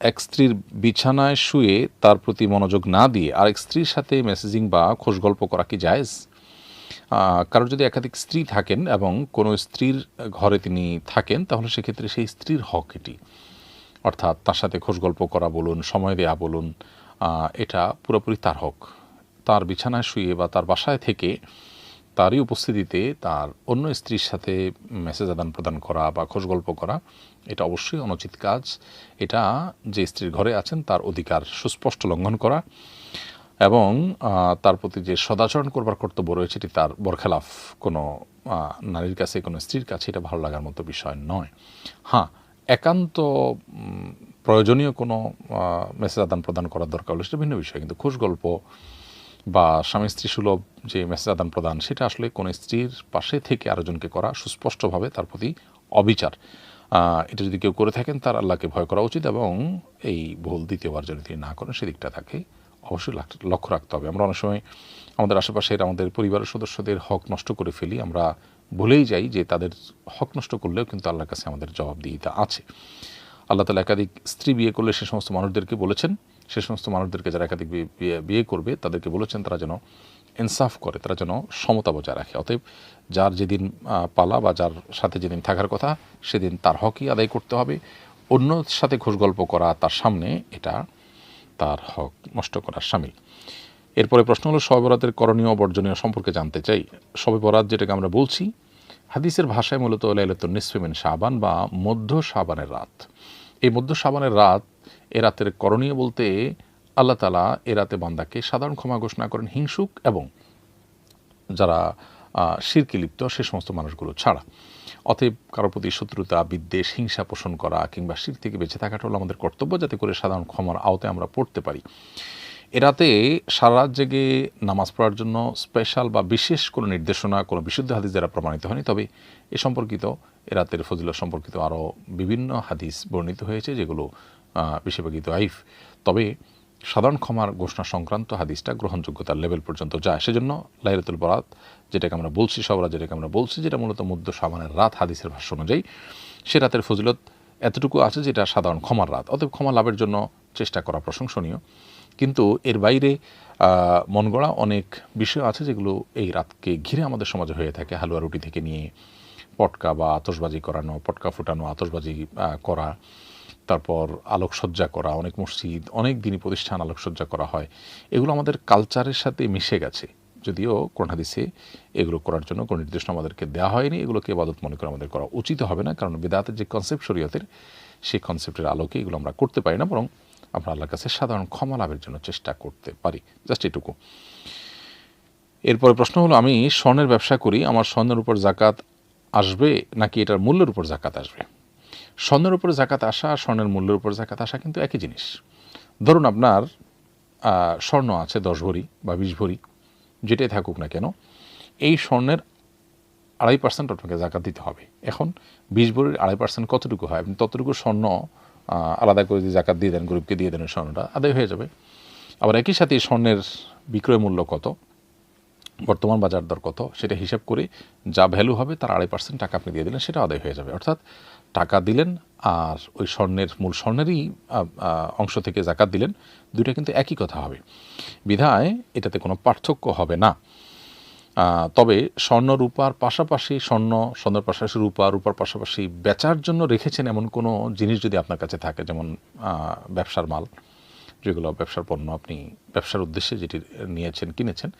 এক স্ত্রীর বিছানায় শুয়ে তার প্রতি মনোযোগ না দিয়ে আরেক স্ত্রীর সাথে মেসেজিং বা খোশ গল্প করা কি জায়েজ? আহ, কারোর যদি একাধিক স্ত্রী থাকেন এবং কোনো স্ত্রীর ঘরে তিনি থাকেন তাহলে সেক্ষেত্রে সেই স্ত্রীর হক এটি। অর্থাৎ তার সাথে খোশ গল্প করা বলুন সময় দেয়া বলুন এটা পুরোপুরি তার হক। তার বিছানায় শুয়ে বা তার বাসায় থেকে তারই উপস্থিতিতে তার অন্য স্ত্রীর সাথে মেসেজ আদান প্রদান করা বা খোঁজ গল্প করা, এটা অবশ্যই অনুচিত কাজ। এটা যে স্ত্রীর ঘরে আছেন তার অধিকার সুস্পষ্ট লঙ্ঘন করা এবং তার প্রতি যে সদাচরণ করবার কর্তব্য রয়েছে এটি তার বরখেলাফ কোনো নারীর কাছে, কোনো স্ত্রীর কাছে এটা ভালো লাগার মতো বিষয় নয়। হ্যাঁ একান্ত প্রয়োজনীয় কোনো মেসেজ আদান প্রদান করার দরকার হলে সেটা ভিন্ন বিষয়। কিন্তু খোঁজ গল্প বা স্বামী স্ত্রী সুলভ যে মেসেজ আদান প্রদান, সেটা আসলে কোনো স্ত্রীর পাশে থেকে আরেকজনকে করা সুস্পষ্টভাবে তার প্রতি অবিচার। এটা যদি কেউ করে থাকেন, তার আল্লাহকে ভয় করা উচিত এবং এই ভুল দ্বিতীয়বার যদি তিনি না করেন, সেদিকটা তাকে অবশ্যই লক্ষ্য রাখতে হবে। আমরা অনেক সময় আমাদের আশেপাশের আমাদের পরিবারের সদস্যদের হক নষ্ট করে ফেলি, আমরা ভুলেই যাই যে তাদের হক নষ্ট করলেও কিন্তু আল্লাহর কাছে আমাদের জবাবদিহিতা আছে। আল্লাহ তালা একাধিক স্ত্রী বিয়ে করলে সে সমস্ত মানুষদেরকে বলেছেন সে সমস্ত মানুষদেরকে যারা একাধিক বিয়ে- বিয়ে- করবে, তাদেরকে বলেছেন তারা যেন ইনসাফ করে, তারা যেন সমতা বজায় রাখে। অতএব যার যেদিন পালা বা যার সাথে যেদিন থাকার কথা, সেদিন তার হকই আদায় করতে হবে। অন্য সাথে খোঁজ গল্প করা তার সামনে, এটা তার হক নষ্ট করার সামিল। এরপরে প্রশ্ন হলো, শবে বরাতের করণীয় বর্জনীয় সম্পর্কে জানতে চাই। শবে বরাত যেটাকে আমরা বলছি, হাদিসের ভাষায় মূলত লাইলাতুন নিসফেমিন শাবান বা মধ্য সাবানের রাত। এই মধ্য সাবানের রাত এ রাতের করণীয় বলতে আল্লাহ তালা এ রাতে বান্দাকে সাধারণ ক্ষমা ঘোষণা করেন হিংসুক এবং যারা শিরকে লিপ্ত সে সমস্ত মানুষগুলো ছাড়া। অতএব কারোর প্রতি শত্রুতা, বিদ্বেষ, হিংসা পোষণ করা কিংবা শির থেকে বেঁচে থাকাটা হলো আমাদের কর্তব্য যাতে করে সাধারণ ক্ষমার আওতায় আমরা পড়তে পারি। এরাতে সারা জেগে নামাজ পড়ার জন্য স্পেশাল বা বিশেষ কোনো নির্দেশনা, কোনো বিশুদ্ধ হাদিস দ্বারা প্রমাণিত হয়নি। তবে এ সম্পর্কিত, এ রাতের ফজিলত সম্পর্কিত আরও বিভিন্ন হাদিস বর্ণিত হয়েছে যেগুলো বেশিরভাগই আইফ। তবে সাধারণ ক্ষমার ঘোষণা সংক্রান্ত হাদিসটা গ্রহণযোগ্যতার লেভেল পর্যন্ত যায়। সেজন্য লাইলাতুল বরাত যেটাকে আমরা বলছি সবরা যেটাকে আমরা বলছি যেটা মূলত মধ্য সামানের রাত হাদিসের ভাষ্য অনুযায়ী সে রাতের ফজিলত এতটুকু আছে যেটা সাধারণ ক্ষমার রাত। অতএব ক্ষমা লাভের জন্য চেষ্টা করা প্রশংসনীয়। কিন্তু এর বাইরে আহ, মন গড়া অনেক বিষয় আছে যেগুলো এই রাতকে ঘিরে আমাদের সমাজে হয়ে থাকে। হালুয়া রুটি থেকে নিয়ে পটকা বা আতসবাজি করানো পটকা ফুটানো আতশবাজি আহ, করা তারপর আলোকসজ্জা করা, অনেক মসজিদ, অনেক দিনই প্রতিষ্ঠান আলোকসজ্জা করা হয়। এগুলো আমাদের কালচারের সাথে মিশে গেছে। যদিও হাদিসে এগুলো করার জন্য কোনো নির্দেশনা আমাদেরকে দেওয়া হয়নি, এগুলোকে ইবাদত মনে করে আমাদের করা উচিত হবে না, কারণ বেদাতের যে কনসেপ্ট শরীয়তের, সেই কনসেপ্টের আলোকে এগুলো আমরা করতে পারি না, বরং আমরা আল্লাহর কাছে সাধারণ ক্ষমা লাভের জন্য চেষ্টা করতে পারি। জাস্ট এটুকু। এরপরে প্রশ্ন হলো, আমি স্বর্ণের ব্যবসা করি, আমার স্বর্ণের উপর জাকাত আসবে নাকি এটার মূল্যের উপর জাকাত আসবে? স্বর্ণের উপর জাকাত আসা আর স্বর্ণের মূল্যের উপর জাকাত আসা কিন্তু একই জিনিস। ধরুন আপনার স্বর্ণ আছে দশ ভরি বা বিশ ভরি, যেটাই থাকুক না কেন, এই স্বর্ণের আড়াই পার্সেন্ট আপনাকে জাকাত দিতে হবে। এখন বিশ ভরির আড়াই পার্সেন্ট কতটুকু হয়? আপনি ততটুকু স্বর্ণ আলাদা করে যদি জাকাত দিয়ে দেন, গরিবকে দিয়ে দেন স্বর্ণটা আদায় হয়ে যাবে। আবার একই সাথে স্বর্ণের বিক্রয় মূল্য কত? বর্তমান বাজার দর কত? সেটা হিসাব করে যা ভ্যালু হবে তার আড়াই পার্সেন্ট টাকা আপনি দিয়ে দিলেন, সেটা আদায় হয়ে যাবে। অর্থাৎ টাকা দিলেন আর ওই স্বর্ণের মূল স্বর্ণেরই অংশ থেকে জাকাত দিলেন, দুইটা কিন্তু একই কথা হবে। বিধায় এটাতে কোনো পার্থক্য হবে না। তবে স্বর্ণ রূপার পাশাপাশি, স্বর্ণ, স্বর্ণের পাশাপাশি রূপা, রূপার পাশাপাশি বেচার জন্য রেখেছেন এমন কোনো জিনিস যদি আপনার কাছে থাকে, যেমন ব্যবসার মাল, যেগুলো ব্যবসার পণ্য আপনি ব্যবসার উদ্দেশ্যে যেটি নিয়েছেন, কিনেছেন,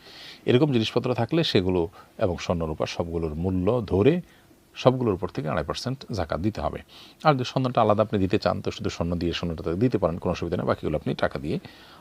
এরকম জিনিসপত্র থাকলে সেগুলো এবং স্বর্ণ, রূপা সবগুলোর মূল্য ধরে সবগুলোর উপর থেকে আড়াই পার্সেন্ট জাকাত দিতে হবে। আর যদি স্বর্ণটা আলাদা আপনি দিতে চান, তো শুধু স্বর্ণ দিয়ে স্বর্ণটা দিতে পারেন, কোনো অসুবিধা নেই। বাকিগুলো আপনি টাকা দিয়ে